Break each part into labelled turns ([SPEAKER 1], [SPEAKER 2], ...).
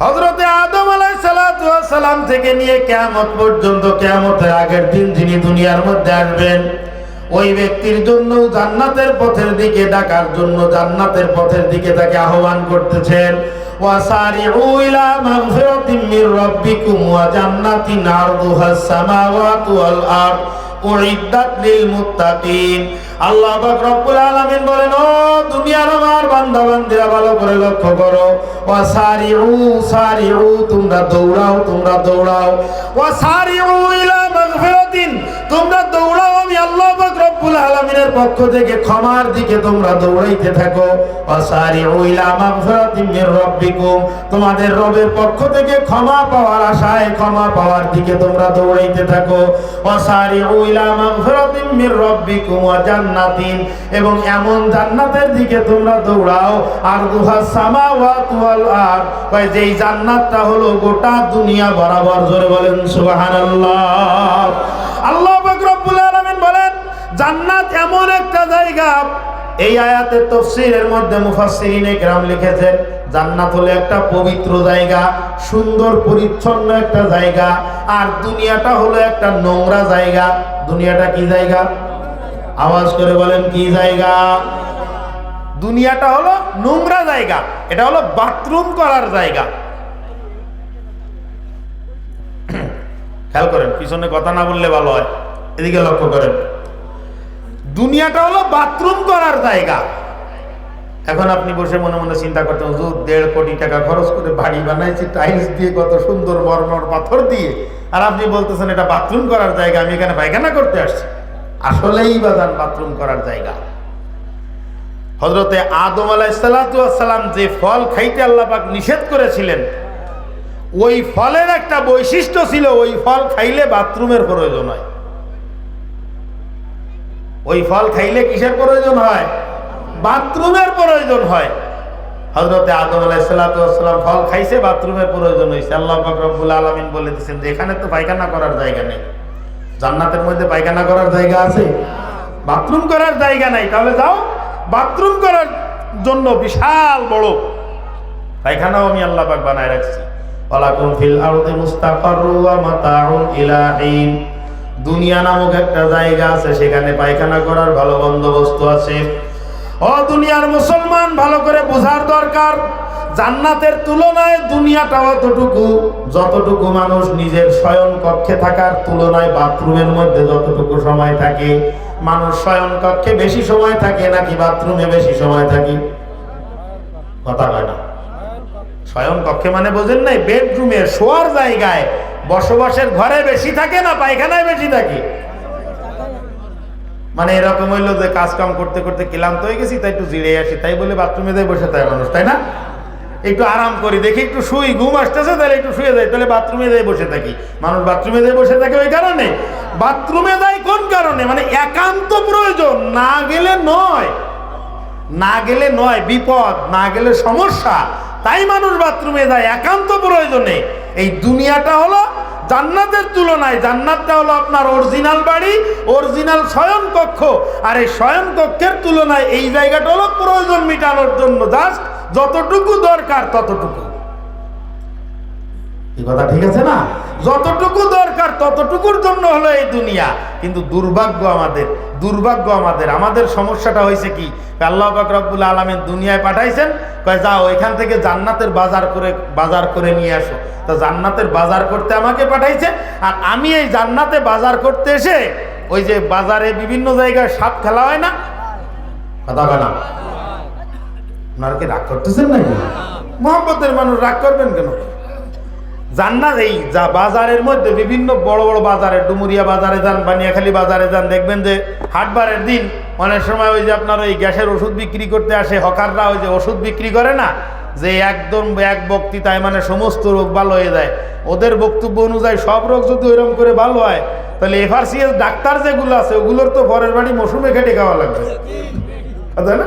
[SPEAKER 1] হজরতে আদম আলাই থেকে নিয়ে পর্যন্ত আগের দিন যিনি দুনিয়ার মধ্যে আসবেন, ওই ব্যক্তির জন্য জান্নাতের পথের দিকে জন্য জান্নাতের পথের দিকে তাকে আহ্বান করতেছেন ওয়া আল্লাহ রব্বুল আলামিন বলেন, ও দুনিয়ার আমার বান্দা বান্দিরা ভালো করে লক্ষ্য করো। তোমরা দৌড়াও তোমরা দৌড়াও। ওয়া সারিউ ইলা তোমরা দৌড়াও তোমাদের রবের পক্ষ থেকে ক্ষমা পাওয়ার আশায় ক্ষমা পাওয়ার দিকে তোমরা দৌড়াইতে থাকো। রাব্বিকুম জান্নাতিন। এবং এমন জান্নাতের দিকে তোমরা দৌড়াও। আর আরদ। যেই জান্নাতটা হলো গোটা দুনিয়া বরাবর, জোরে বলেন সুবহানাল্লাহ। জান্নাত এমন একটা জায়গা। এই আয়াতের তফসিরের মধ্যে মুফাসসিরিনে কেরাম লিখেছেন, জান্নাত হলো একটা পবিত্র জায়গা, সুন্দর, পরিচ্ছন্ন একটা জায়গা, আর দুনিয়াটা হলো একটা নোংরা জায়গা। দুনিয়াটা কি জায়গা? আওয়াজ করে বলেন, কি জায়গা? দুনিয়াটা হলো নোংরা জায়গা, এটা হলো বাথরুম করার জায়গা। খেয়াল করেন, পিছনে কথা না বললে ভালো হয়। এদিকে লক্ষ্য করেন। দুনিয়াটা হলো বাথরুম করার জায়গা। এখন আপনি বসে মনে মনে চিন্তা করতেন হুজুর, দেড় কোটি টাকা খরচ করে বাড়ি বানাইছি টাইলস দিয়ে কত সুন্দর মরমর পাথর দিয়ে। আর আপনি বলতেছেন এটা বাথরুম করার জায়গা, আমি এখানে পায়খানা করতে আসছি। আসলেই বাজান বাথরুম করার জায়গা। হজরতে আদম আলাইসালাম যে ফল খাইতে আল্লাপাক নিষেধ করেছিলেন, ওই ফলের একটা বৈশিষ্ট্য ছিল, ওই ফল খাইলে বাথরুমের প্রয়োজন হয়। ওই ফল খাইলে কিসের প্রয়োজন হয়? বাথরুমের প্রয়োজন হয়। হজরতে আদম আলাইসালাম ফল খাইছে, বাথরুমের প্রয়োজন হয়েছে আল্লাহ রব্বুল আলমিন বলে দিচ্ছেন যে এখানে তো পায়খানা করার জায়গা নেই। জান্নাতের মধ্যে পায়খানা করার জায়গা আছে? বাথরুম করার জায়গা নাই। তাহলে যাও, বাথরুম করার জন্য বিশাল বড় পায়খানাও আমি আল্লাহ পাক বানায় রাখছি। ওয়ালাকুম ফিল আরদি মুস্তাকাররু ওয়া মাতাউন ইলা হিন। দুনিয়া নামক একটা জায়গা আছে, সেখানে পায়খানা করার ভালো বন্দোবস্ত আছে। ও দুনিয়ার মুসলমান, ভালো করে বোঝার দরকার। জান্নাতের তুলনায় দুনিয়াটা অতটুকু যতটুকু মানুষ নিজের শয়ন কক্ষে থাকার তুলনায় বাথরুমের মধ্যে যতটুকু সময় থাকে, মানুষ শয়ন কক্ষে বেশি সময় থাকে নাকি বাথরুমে বেশি সময় থাকে? কথা কয় না। শয়ন কক্ষে মানে বোঝেন নাই, বেডরুমে শোয়ার জায়গায় বসবাসের ঘরে বেশি থাকে না, পায়খানায় বেশি থাকে? মানে এরকম হইল যে কাজ কাম করতে করতে ক্লান্ত হয়ে গেছি, তাই একটু জিরে আসি, তাই বলে বাথরুমে দিয়ে বসে থাকে মানুষ, তাই না? একটু আরাম করি, দেখি একটু শুই, ঘুম আসতেছে, তাহলে একটু শুয়ে যাই, তাহলে বাথরুমে দিয়ে বসে থাকি। মানুষ বাথরুমে দিয়ে বসে থাকে ওই কারণে? বাথরুমে যায় কোন কারণে? মানে একান্ত প্রয়োজন, না গেলে নয়। না গেলে নয়, বিপদ, না গেলে সমস্যা। তাই মানুষ বাথরুমে যায়, একান্ত প্রয়োজনে। এই দুনিয়াটা হলো জান্নাতের তুলনায় জান্নাতটা হলো আপনার অরিজিনাল বাড়ি অরিজিনাল স্বয়ং কক্ষ আর এই স্বয়ং কক্ষের তুলনায় এই জায়গাটা হলো প্রয়োজন মেটানোর জন্য জাস্ট যতটুকু দরকার ততটুকু। এই কথা ঠিক আছে না? যতটুকু দরকার ততটুকুর জন্য হলো এই দুনিয়া। কিন্তু দুর্ভাগ্য আমাদের দুর্ভাগ্য আমাদের। আমাদের সমস্যাটা হয়েছে কি? আল্লাহ রব্বুল আলমের দুনিয়ায় পাঠাইছেন, কয় যাও এখান থেকে জান্নাতের বাজার করে বাজার করে নিয়ে আসো। তা জান্নাতের বাজার করতে আমাকে পাঠাইছে, আর আমি এই জান্নাতে বাজার করতে এসে ওই যে বাজারে বিভিন্ন জায়গায় সাপ খেলা হয় না? কথা বলা ওনারা কি রাগ করতেছেন নাকি? মোহাম্মতের মানুষ রাগ করবেন কেন? জান্নাত, এই যা বাজারের মধ্যে বিভিন্ন বড় বড় বাজারে, ডুমুরিয়া বাজারে যান, বানিয়াখালী বাজারে যান, দেখবেন যে হাটবারের দিন অনেক সময় ওই যে আপনার ওই গ্যাসের ওষুধ বিক্রি করতে আসে, হকাররা ওই যে ওষুধ বিক্রি করে না, যে একদম এক বক্তৃতায় মানে সমস্ত রোগ ভালো হয়ে যায়। ওদের বক্তব্য অনুযায়ী সব রোগ যদি ওইরকম করে ভালো হয়, তাহলে এফআরসিএস ডাক্তার যেগুলো আছে, ওগুলোর তো পরের বাড়ি মৌসুমে খেটে খাওয়া লাগবে। তাই না?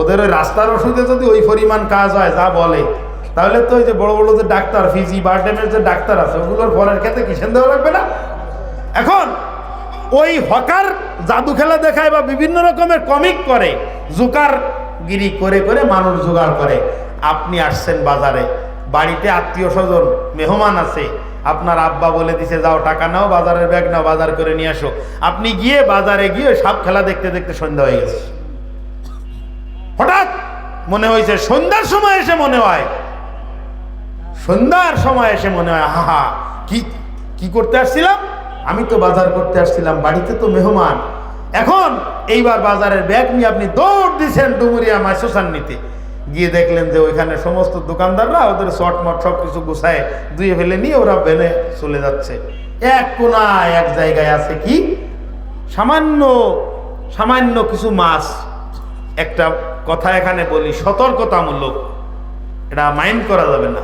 [SPEAKER 1] ওদের ওই রাস্তার ওষুধে যদি ওই পরিমাণ কাজ হয়, যা বলে তাহলে তো ওই যে বড় বড় যে ডাক্তার, ফিজি, বার্ডেমের যে ডাক্তার আছে, ওগুলোর ফলের ক্ষেত্রে কিসেন দেওয়া লাগবে না? এখন ওই হকার জাদু খেলা দেখায় বা বিভিন্ন রকমের কমিক করে জোকার গিরি করে করে মানুষ জোগাড় করে। আপনি আসছেন বাজারে, বাড়িতে আত্মীয় স্বজন, মেহমান আছে, আপনার আব্বা বলে দিছে, যাও টাকা নাও, বাজারের ব্যাগ নাও, বাজার করে নিয়ে আসো। আপনি গিয়ে বাজারে গিয়ে সাপ খেলা দেখতে দেখতে সন্ধ্যা হয়ে গেছে। হঠাৎ মনে হয়েছে, সন্ধ্যার সময় এসে মনে হয় সন্ধ্যার সময় এসে মনে হয় হাহা কি কি করতে আসছিলাম? আমি তো বাজার করতে আসছিলাম, বাড়িতে তো মেহমান। এখন এইবার বাজারের ব্যাগ নিয়ে আপনি দৌড় দিচ্ছেন ডুমুরিয়া মাইসোসান নিতে। গিয়ে দেখলেন যে ওইখানে সমস্ত দোকানদাররা ওদের শর্ট মট সব কিছু গুছায় ধুয়ে ফেলে নিয়ে ওরা বেনে চলে যাচ্ছে। এক কোনায়, এক জায়গায় আছে কি? সামান্য সামান্য কিছু মাছ। একটা কথা এখানে বলি, সতর্কতামূলক। এটা মাইন্ড করা যাবে না।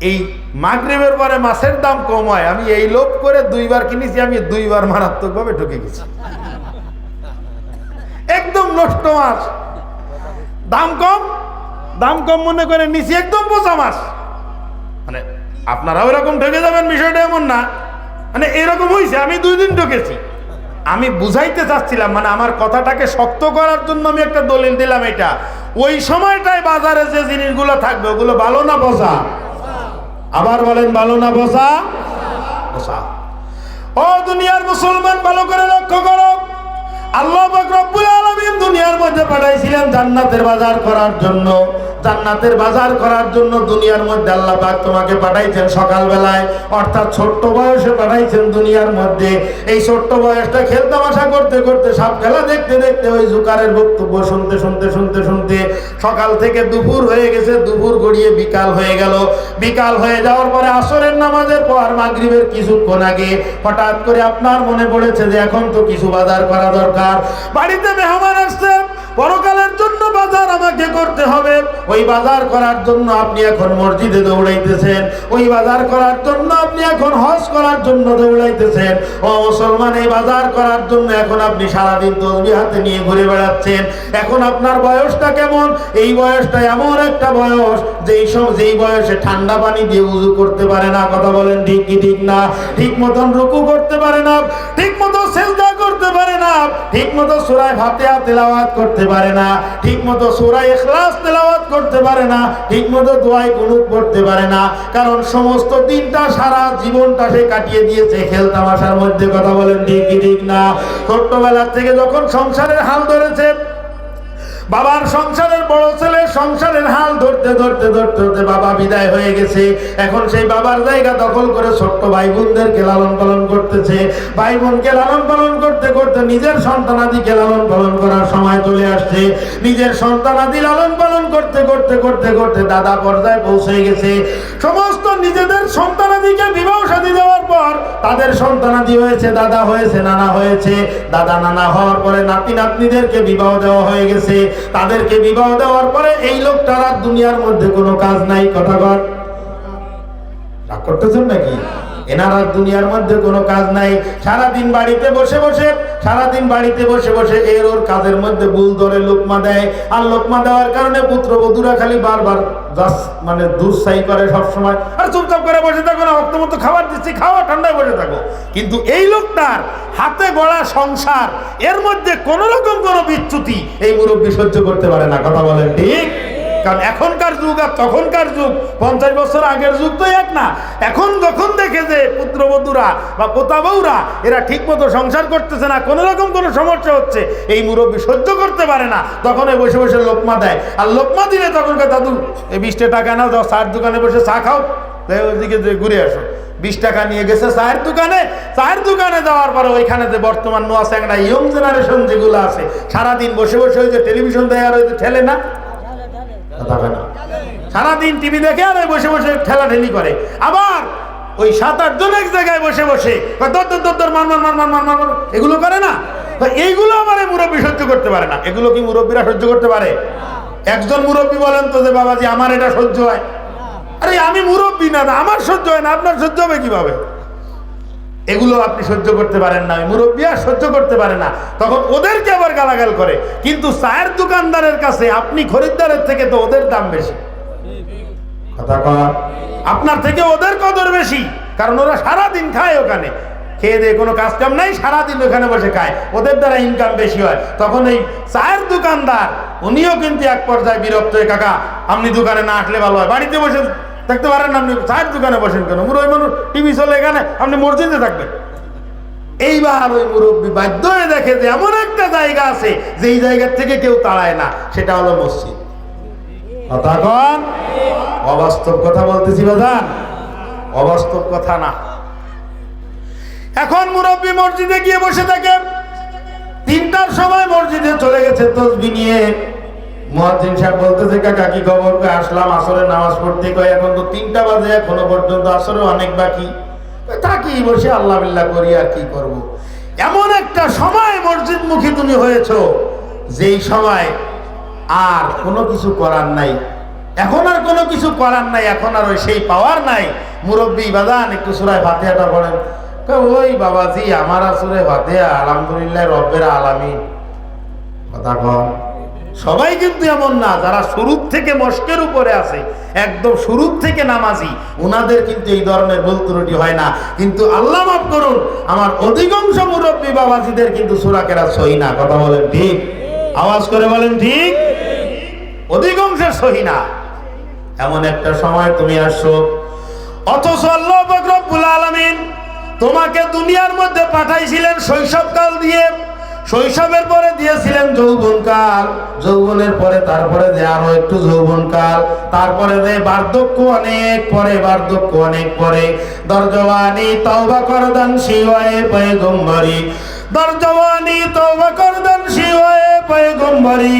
[SPEAKER 1] এই মাগরেবের পরে মাছের দাম কম হয়। আমি এই লোভ করে দুইবার কিনেছি, আমি দুইবার মারাত্মকভাবে ঠকে গেছি। একদম নষ্ট মাছ। দাম কম দাম কম মনে করে নিছি, একদম পচা মাছ। মানে আপনারাও এরকম ঠকে যাবেন, বিষয়টা এমন না। মানে এরকম হয়েছে আমি দুই দিন ঠকেছি। আমি বুঝাইতে চাচ্ছিলাম মানে আমার কথাটাকে শক্ত করার জন্য আমি একটা দলিল দিলাম এটা। ওই সময়টায় বাজারে যে জিনিসগুলো থাকবে, ওগুলো ভালো না বসা আবার বলেন, ভালো না বসা? বসা। ও দুনিয়ার মুসলমান, ভালো করে লক্ষ্য করো। আল্লাহ রব্বুল আলামিন দুনিয়ার মধ্যে পাঠাইছিলেন জান্নাতের বাজার করার জন্য। জান্নাতের বাজার করার জন্য দুনিয়ার মধ্যে আল্লাহ পাক তোমাকে পাঠাইছেন সকালবেলায়। অর্থাৎ ছোট্ট বয়সে পাঠাইছেন দুনিয়ার মধ্যে। এই ছোট্ট বয়সটা খেলতে খেলতামাশা করতে করতে সব খেলা দেখতে দেখতে ওই জুকারের বক্তব্য শুনতে শুনতে শুনতে শুনতে সকাল থেকে দুপুর হয়ে গেছে, দুপুর গড়িয়ে বিকাল হয়ে গেল। বিকাল হয়ে যাওয়ার পরে আসরের নামাজের পর মাগরিবের কিছুক্ষণ আগে হঠাৎ করে আপনার মনে পড়েছে যে এখন তো কিছু বাজার করা দরকার। বাড়িতে মেহমান আসছে। পরকালের জন্য বাজার আমাকে করতে হবে। ওই বাজার করার জন্য আপনি এখন মসজিদে দৌড়াইতেছেন। ওই বাজার করার জন্য আপনি এখন হজ করার জন্য দৌড়াইতেছেন। ও মুসলমান, এই বাজার করার জন্য এখন আপনি সারাদিন তসবি হাতে নিয়ে ঘুরে বেড়াচ্ছেন। এখন আপনার বয়সটা কেমন? এই বয়সটা এমন একটা বয়স, যেই সব যেই বয়সে ঠান্ডা পানি দিয়ে উজু করতে পারে না। কথা বলেন ঠিক কি ঠিক না? ঠিক মতন রুকু করতে পারে না। ঠিক মতো পারে না ঠিক মতো সুরায় ফাতিহা তেলাওয়াত করতে পারে না, ঠিকমতো সুরায় ইখলাস তেলাওয়াত করতে পারে না, ঠিকমতো দোয়াই কুনুত পড়তে পারে না, কারণ সমস্ত দিনটা সারা জীবনটা সে কাটিয়ে দিয়েছে। খেল তামাশার মধ্যে কথা বলেন ঠিক ঠিক না? ছোট্টবেলা থেকে যখন সংসারের হাল ধরেছে বাবার সংসারের বড় ছেলে সংসারের হাল ধরতে ধরতে ধরতে ধরতে বাবা বিদায় হয়ে গেছে। এখন সেই বাবার জায়গা দখল করে ছোট্ট ভাই বোনদেরকে লালন পালন করতেছে। ভাই বোনকে লালন পালন করতে করতে নিজের সন্তানাদিকে লালন পালন করার সময় চলে আসছে। নিজের সন্তানাদি লালন পালন করতে করতে করতে করতে দাদা পর্যায়ে পৌঁছে গেছে। সমস্ত নিজেদের সন্তানাদিকে বিবাহ সাথী দেওয়ার পর তাদের সন্তানাদি হয়েছে, দাদা হয়েছে, নানা হয়েছে। দাদা, নানা হওয়ার পরে নাতি নাতনিদেরকে বিবাহ দেওয়া হয়ে গেছে। তাদেরকে বিবাহ দেওয়ার পরে এই লোকটার আর দুনিয়ার মধ্যে কোনো কাজ নাই, কথা বল রাগ করতেছেন নাকি? এনার দুনিয়ার মধ্যে কোনো কাজ নাই। সারাদিন বাড়িতে বসে বসে, সারাদিন বাড়িতে বসে বসে এর ওর কাজের মধ্যে ভুল ধরে লোকমা দেয়। আর লোকমা দেওয়ার কারণে পুত্র পুত্রবধূরা খালি বারবার জাস মানে দুঃসাই করে সবসময়। আর চুপচাপ করে বসে থাকো না অক্ত মতো খাবার দিচ্ছি খাওয়া ঠান্ডায় বসে থাকো। কিন্তু এই লোকটার হাতে গড়া সংসার, এর মধ্যে কোন রকম কোনো বিচ্যুতি এই মুরব্বী সহ্য করতে পারে না, কথা বলেন ঠিক? কারণ এখনকার যুগ আর তখনকার যুগ পঞ্চাশ বছর আগের যুগ তো এক না। এখন যখন দেখে যে পুত্রবধূরা বা পোতা বউরা এরা ঠিক মতো সংসার করতেছে না কোনো রকম কোনো সমস্যা হচ্ছে এই মুরব্বী সহ্য করতে পারে না তখন বসে বসে লোকমা দেয়। আর লোকমা দিলে তখন কয়, দাদু এই বিশটা টাকা নাও যাও চার দোকানে বসে চা খাও। ওইদিকে ঘুরে আসো। বিশ টাকা নিয়ে গেছে চায়ের দোকানে। চায়ের দোকানে যাওয়ার পরে ওইখানে যে বর্তমান নোয়া স্যাংরা ইয়ং জেনারেশন যেগুলো আছে সারাদিন বসে বসে ওই যে টেলিভিশন দেয় আর ওই যে ঠেলে না? কথা না। সারাদিন টিভি দেখে আর বসে বসে ঠেলাঠেলি করে। আবার ওই সাত আট জন এক জায়গায় বসে বসে এগুলো করে না। এইগুলো আমার মুরব্বী সহ্য করতে পারে না। এগুলো কি মুরব্বীরা সহ্য করতে পারে? একজন মুরব্বী বলেন তো যে বাবাজি আমার এটা সহ্য হয়। আরে আমি মুরব্বী না, আমার সহ্য হয় না আপনার সহ্য হবে কীভাবে? এগুলো আপনি সহ্য করতে পারেন না মুরব্বী আর সহ্য করতে পারে না। তখন ওদেরকে আবার গালাগাল করে। কিন্তু চায়ের দোকানদারের কাছে আপনি খরিদ্দারের থেকে তো ওদের দাম বেশি। কথা আপনার থেকে ওদের কদর বেশি, কারণ ওরা সারা দিন খায় ওখানে। খেয়ে দিয়ে কোনো কাজ কাম নাই, সারাদিন ওখানে বসে খায়। ওদের দ্বারা ইনকাম বেশি হয়। তখন এই চায়ের দোকানদার, উনিও কিন্তু এক পর্যায়ে বিরক্ত হয়ে, কাকা, আপনি দোকানে না আসলে ভালো হয়, বাড়িতে বসে থাকতে পারেন না, আপনি চায়ের দোকানে বসেন কেন? ওই মানুষ, টিভি চলে এখানে, আপনি মসজিদে থাকবেন। এইবার ওই মুরব্বী বাধ্য হয়ে দেখে যে এমন একটা জায়গা আছে, যেই জায়গার থেকে কেউ তাড়ায় না, সেটা হলো মসজিদ। কথা অবাস্তব কথা বলতেছি বাজান। অবাস্তব কথা না। এখন মুরব্বী মসজিদে গিয়ে বসে থাকে। তিনটার সময় মসজিদে চলে গেছে তসবি নিয়ে। মহাজিন সাহেব বলতেছে, কাকা, কি খবর? আসলাম আসরে নামাজ পড়তে। কয় এখন তো তিনটা বাজে, এখনও পর্যন্ত আসরে অনেক বাকি। থাকি বসে, আল্লাহ বিল্লাহ করি, আর কি করব। এমন একটা সময় মসজিদ মুখী তুমি হয়েছ, যেই সময় আর কোনো কিছু করার নাই। এখন আর কোনো কিছু করার নাই, এখন আর ওই সেই পাওয়ার নাই। মুরব্বী বাদান একটু সুরায় ফাতেহাটা পড়েন। ওই বাবাজি, আমার আসরে ফাতেহা, আলহামদুলিল্লাহ, রব্বের আলামিন। কথা কন। সবাই কিন্তু এমন না, যারা শুরুর থেকে মস্কের উপরে আছে, একদম শুরুর থেকে নামাজি ওনাদের কিন্তু এই ধরনের ভুল ত্রুটি হয় না। কিন্তু আল্লাহ মাফ করুন, আমার অধিকাংশ মুরব্বী বাবাজিদের কিন্তু সুরাকেরা সহি না, কথা বলেন ঠিক? আওয়াজ করে বলেন ঠিক? অধিকাংশের সহি না। এমন একটা সময় তুমি আসছো, অথচ আল্লাহ পাক রব্বুল আলামিন তোমাকে দুনিয়ার মধ্যে পাঠাইছিলেন শৈশবকাল দিয়ে। শৈশবের পরে দিয়েছিলেন যৌবনকাল। যৌবনের পরে, তারপরে যে আরও একটু যৌবনকাল। তারপরে যে বার্ধক্য অনেক পরে, বার্ধক্য অনেক পরে। দরজওয়ানি তওবা করদান, শিওয়ে পয়গম্বরী। দরজওয়ানি তওবা করদান, শিওয়ে পয়গম্বরী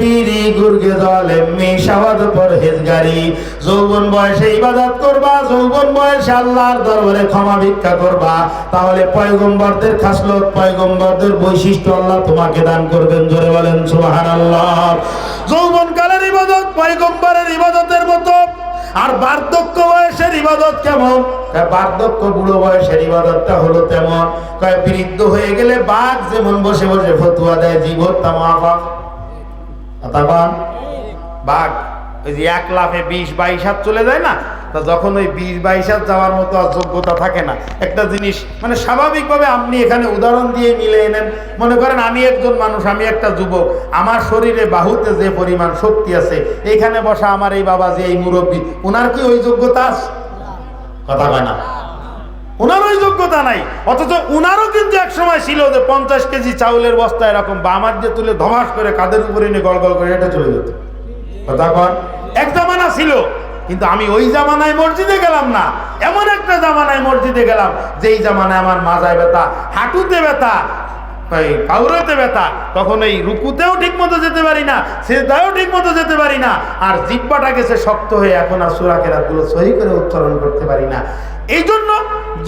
[SPEAKER 1] পীরি গুর্গে দল, এমনি সাবাদ পরহেজগারি। যৌবন বয়সে ইবাদত করবা, যৌবন বয়সে আল্লাহর দরবারে ক্ষমা ভিক্ষা করবা। তাহলে পয়গম্বরদের খাসলত, পয়গম্বরদের বৈশিষ্ট্য আল্লাহ তোমাকে দান করবেন। জোরে বলেন যৌবন কালের ইবাদত, পয়গম্বরের ইবাদতের মতো আর বার্ধক্য বয়সের ইবাদত কেমন? বার্ধক্য বুড়ো বয়সের ইবাদতটা হলো তেমন। কয়, বৃদ্ধ হয়ে গেলে বাঘ যেমন বসে বসে ফতুয়া দেয় জীব তা মহাফা বাঘ, ওই যে এক লাফে বিশ, বাইশ হাত চলে যায় না? তা যখন ওই বিশ বাইশ যাওয়ার মতো আর যোগ্যতা থাকে না, একটা জিনিস মানে স্বাভাবিকভাবে আপনি এখানে উদাহরণ দিয়ে মিলে এনেন মনে করেন আমি একজন মানুষ, আমি একটা যুবক, আমার শরীরে বাহুতে যে পরিমাণ শক্তি আছে এইখানে বসা আমার এই বাবা যে এই মুরব্বী ওনার কি ওই যোগ্যতা আছে? কথা কয় না। ওনার ওই যোগ্যতা নাই, অথচ উনারও কিন্তু এক সময় ছিল যে পঞ্চাশ কেজি চাউলের বস্তা এরকম, বা আমার দিয়ে তুলে ধমাস করে কাদের উপরে নিয়ে গল করে এটা চলে যেত। কথা কন এক জামানা ছিল কিন্তু আমি ওই জামানায় মসজিদে গেলাম না। এমন একটা জামানায় মসজিদে গেলাম, যেই জামানায় আমার মাজায় ব্যথা, হাঁটুতে ব্যথা, এই কাউরতে ব্যথা, তখন এই রুকুতেও ঠিক মতো যেতে পারি না সেদায়ও ঠিক মতো যেতে পারি না, আর জিব্বাটা গেছে শক্ত হয়ে এখন আর সুরাকেরাতগুলো সহি করে উচ্চারণ করতে পারি না। এই জন্য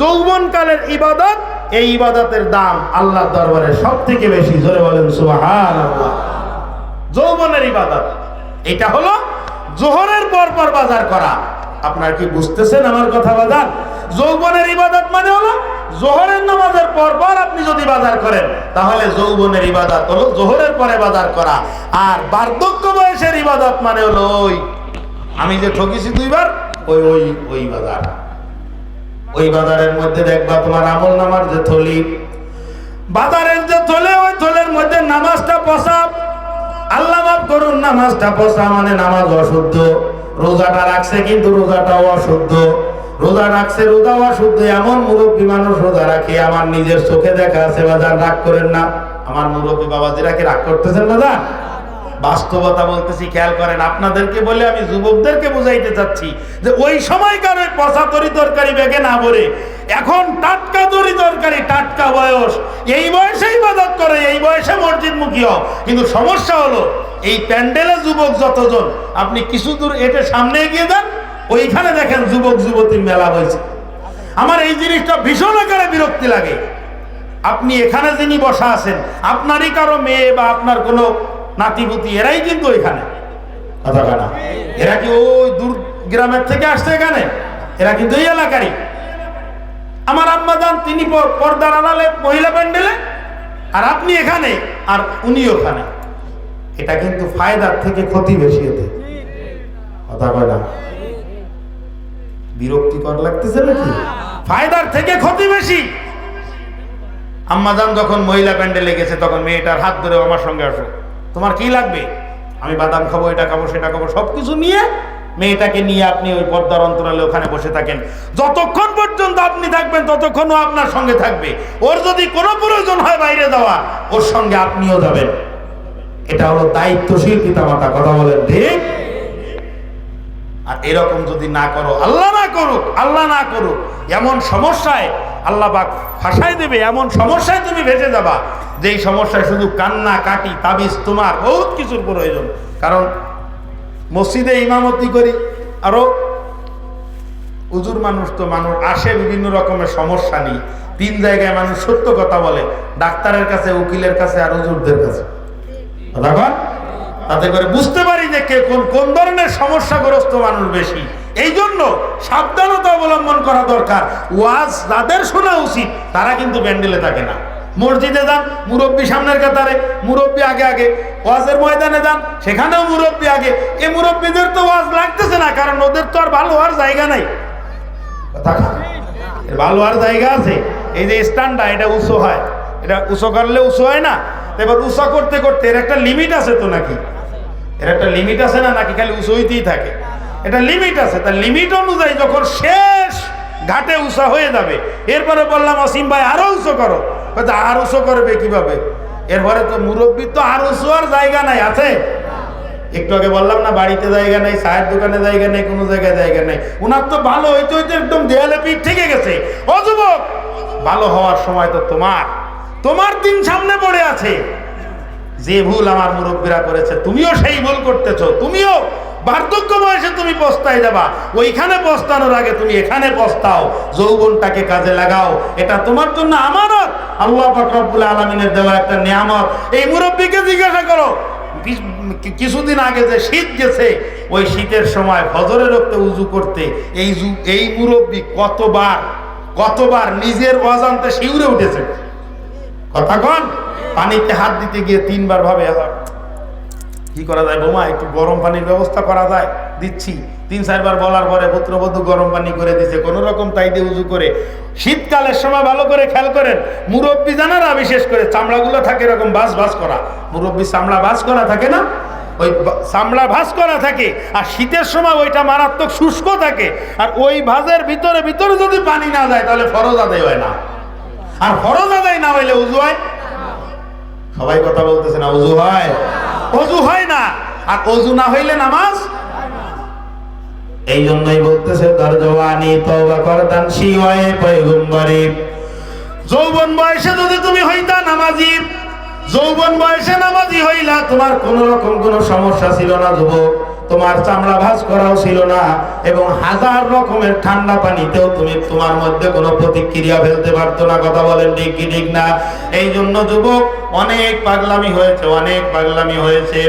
[SPEAKER 1] যৌবনকালের ইবাদত, এই ইবাদতের দাম আল্লাহর দরবারে সব থেকে বেশি। জোরে বলেন সুবাহান যৌবনের ইবাদত, এটা হলো জোহরের পর পর বাজার করা। আপনার কি বুঝতেছেন আমার কথা বাজার? যৌবনের ইবাদত মানে হলো জোহরের নামাজের পর পর আপনি যদি বাজার করেন, তাহলে যৌবনের ইবাদত হলো জোহরের পরে বাজার করা। আর বার্ধক্য বয়সের ইবাদত মানে হলো ওই, আমি যে ঠকিছি দুইবার, ওই ওই ওই বাজার। ওই বাজারের মধ্যে দেখবা তোমার আমল নামার যে থলি, বাজারের যে থলে, ওই নামাজটা পচা মানে নামাজ অশুদ্ধ। রোজাটা রাখছে কিন্তু রোজাটাও অশুদ্ধ। রোজা রাখছে রোজা অশুদ্ধ। এমন মুরব্বী মানুষ রোজা রাখে, আমার নিজের চোখে দেখা আছে বাজার রাগ করেন না। আমার মুরব্বী বাবাজিরা কি রাগ করতেছেন বাজার বাস্তবতা বলতেছি, খেয়াল করেন, আপনাদেরকে বলে আমি যুবকদেরকে বুঝাইতে চাচ্ছি যে ওই সময়কার ওই পচা তরি তরকারি ব্যাগে না ভরে, এখন টাটকা তরি তরকারি, টাটকা বয়স। এই বয়সে ইবাদত করে, এই বয়সে মসজিদ মুখী হও। কিন্তু সমস্যা হলো, এই প্যান্ডেলে যুবক যতজন, আপনি কিছু দূর এটে সামনে এগিয়ে যান, ওইখানে দেখেন যুবক যুবতীর মেলা হয়েছে। আমার এই জিনিসটা ভীষণ আকারে বিরক্তি লাগে। আপনি এখানে যিনি বসা আছেন, আপনারই কারও মেয়ে বা আপনার কোনো নাতিপুতি, এরাই কিন্তু এখানে। এরা কি ওই দূর গ্রামের থেকে আসছে এখানে? এরা কিন্তু এই এলাকারই। আমার আম্মা যান, তিনি পর্দার আড়ালে মহিলা প্যান্ডেলে, আর আপনি এখানে, আর উনি ওখানে। এটা কিন্তু ফায়দার থেকে ক্ষতি বেশি হতে কথা কয় না? বিরক্তিকর লাগতেছে নাকি? ফায়দার থেকে ক্ষতি বেশি। আম্মাজান যখন মহিলা প্যান্ডেলে গেছে, তখন মেয়েটার হাত ধরে আমার সঙ্গে আসো তোমার কি লাগবে? আমি বাদাম খাব, এটা খাব, সেটা খাব সব কিছু নিয়ে মেয়েটাকে নিয়ে আপনি ওই পর্দার অন্তরালে ওখানে বসে থাকেন। যতক্ষণ পর্যন্ত আপনি থাকবেন, ততক্ষণও আপনার সঙ্গে থাকবে। ওর যদি কোনো প্রয়োজন হয় বাইরে যাওয়া, ওর সঙ্গে আপনিও যাবেন। এটা হলো দায়িত্বশীল পিতামাতা, কথা বলেন ঠিক? আর এরকম যদি না করো, আল্লাহ না করুক, আল্লাহ না করুক, এমন সমস্যায় আল্লাহ পাক ফাঁসাই দেবে, এমন সমস্যায় তুমি ভেসে যাবা। যেই সমস্যায় শুধু কান্না, কাটি, তাবিজ তোমার বহুত কিছুর প্রয়োজন। কারণ মসজিদে ইমামতি করি, আরও উজুর মানুষ তো মানুষ, আসে বিভিন্ন রকমের সমস্যা নেই। তিন জায়গায় মানুষ সত্য কথা বলে, ডাক্তারের কাছে, উকিলের কাছে আর উজুরদের কাছে। তাতে করে বুঝতে পারি যে কে কোন কোন ধরনের সমস্যাগ্রস্ত মানুষ বেশি। এই জন্য সাবধানতা অবলম্বন করা দরকার। ওয়াজ যাদের শোনা উচিত, তারা কিন্তু ব্যান্ডেলে থাকে না। মসজিদে যান, মুরব্বী সামনের কাতারে, মুরব্বী আগে আগে ওয়াজের ময়দানে যান, সেখানেও মুরব্বী আগে। এই মুরব্বীদের তো ওয়াজ লাগতেছে না, কারণ ওদের তো আর ভালো হওয়ার জায়গা নাই। ভালো হওয়ার জায়গা আছে। এই যে স্ট্যান্ডটা, এটা উঁচু হয়। এটা উঁচু করলে উঁচু হয় না। এবার উঁচা করতে করতে এর একটা লিমিট আছে তো নাকি? এর একটা লিমিট আছে না, নাকি খালি উঁচু হইতেই থাকে? এটা লিমিট আছে। তার লিমিট অনুযায়ী যখন শেষ ঘাটে উঁচা হয়ে যাবে, এরপরে বললাম, অসীম ভাই, আরও উঁচু করো। হয়তো আর উঁচু করবে কীভাবে? এরপরে তো মুরব্বীর তো আর উঁচু আর জায়গা নাই, আছে? একটু আগে বললাম না, বাড়িতে জায়গা নেই, চায়ের দোকানে জায়গা নেই, কোনো জায়গায় জায়গা নেই। উনার তো ভালো হইতে হইতে একদম দেয়ালে পিঠ থেকে গেছে। ও যুবক, ভালো হওয়ার সময় তো তোমার। তোমার দিন সামনে পড়ে আছে। যে ভুল আমার মুরব্বীরা করেছে, তুমিও সেই ভুল করতেছো, তুমিও বার্ধক্য বয়সে তুমি পস্তায় যাবা। ওইখানে পস্তানোর আগে তুমি এখানে পস্তাও যৌবনটাকে কাজে লাগাও। এটা তোমার জন্য আমানত। আল্লাহ ফকরবুল আলমিনের দেওয়া একটা নিয়ামত। এই মুরব্বীকে জিজ্ঞাসা করো কিছুদিন আগে যে শীত গেছে, ওই শীতের সময় ফজরের রক্তে উজু করতে এই এই মুরব্বী কতবার কতবার নিজের অজান্তে শিউরে উঠেছে? কথা কন। পানিতে হাত দিতে গিয়ে তিনবার ভাবে কি করা যায় বোমা? একটু গরম পানির ব্যবস্থা করা যায়। দিচ্ছি। তিন, চারবার বলার পরে পুত্রবধূ গরম পানি করে দিছে। কোনো রকম তাই দিয়ে উজু করে। শীতকালের সময় ভালো করে খেয়াল করেন, মুরব্বী জানারা বিশেষ করে চামড়াগুলো থাকে এরকম বাস বাস করা। মুরব্বী চামড়া বাস করা থাকে না? ওই চামড়া ভাস করা থাকে আর শীতের সময় ওইটা মারাত্মক শুষ্ক থাকে। আর ওই ভাজের ভিতরে ভিতরে যদি পানি না যায় তাহলে ফরজ আদায় হয় না। আর ফরজ আদায় না হইলে উজু হয়? সবাই কথা বলতেছে না, উজু হয়? অজু হয় না। আর অজু না হইলে নামাজ এই জন্যই বলতেছে তার জওয়ানি তওবা করতাম শিওয়ে পয়গম্বরে। যৌবন বয়সে যদি তুমি হইতা নামাজি যৌবন বয়সে নামাজি হইলা তোমার কোন রকম কোনো সমস্যা ছিল না যুবক। তোমার চামড়া ভাজ করাও ছিল না এবং হাজার রকমের ঠান্ডা পানিতেও তুমি তোমার মধ্যে কোনো প্রতিক্রিয়া ফেলতে পারতো না। কথা বলেন ঠিক কি, ঠিক না? এই জন্য যুবক, অনেক পাগলামি হয়েছে, অনেক পাগলামি হয়েছে।